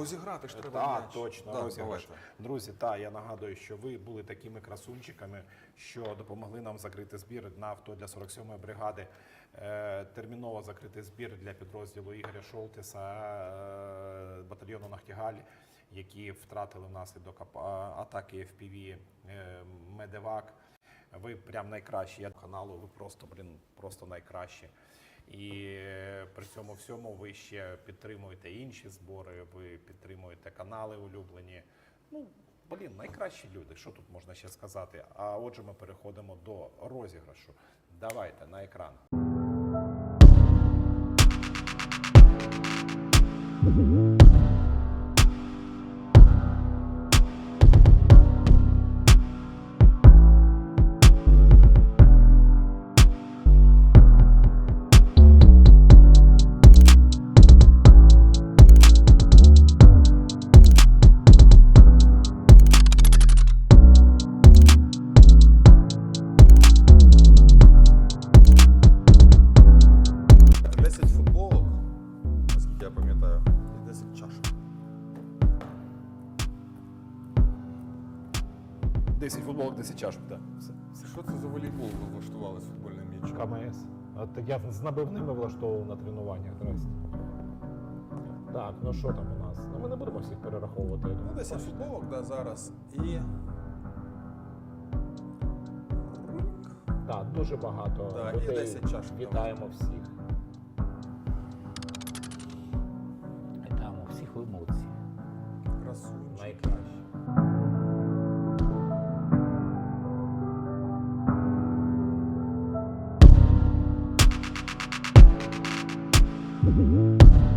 розіграти ж треба. Так, м'яч. точно, Да, розіграш. давайте. Друзі, та я нагадую, що ви були такими красунчиками, що допомогли нам закрити збір на авто для 47-ї бригади. Е, терміново закрити збір для підрозділу Ігоря Шолтиса, е, батальйону Нахтігаль, які втратили внаслідок ап- а- атаки FPV е, Медевак. Ви прям найкращі. Я каналу, ви просто, блін, просто найкращі. І е, при цьому всьому ви ще підтримуєте інші збори, ви підтримуєте канали улюблені. Ну, блін, найкращі люди. Що тут можна ще сказати? А отже, ми переходимо до розіграшу. Давайте на екран. Це я пам'ятаю, і 10 чашок. 10 футболок, 10 чашок, так. Що це за волейбол ви влаштували з футбольним м'ячем? КМС. От я з набивними влаштовував на тренуваннях. Здрасте. Так, ну що там у нас? Ну ми не будемо всіх перераховувати. я Ну, думаю. 10 футболок, да, зараз. І. Так, дуже багато Да, і людей. 10 чашок. Вітаємо всіх. my gosh. Mm-hmm.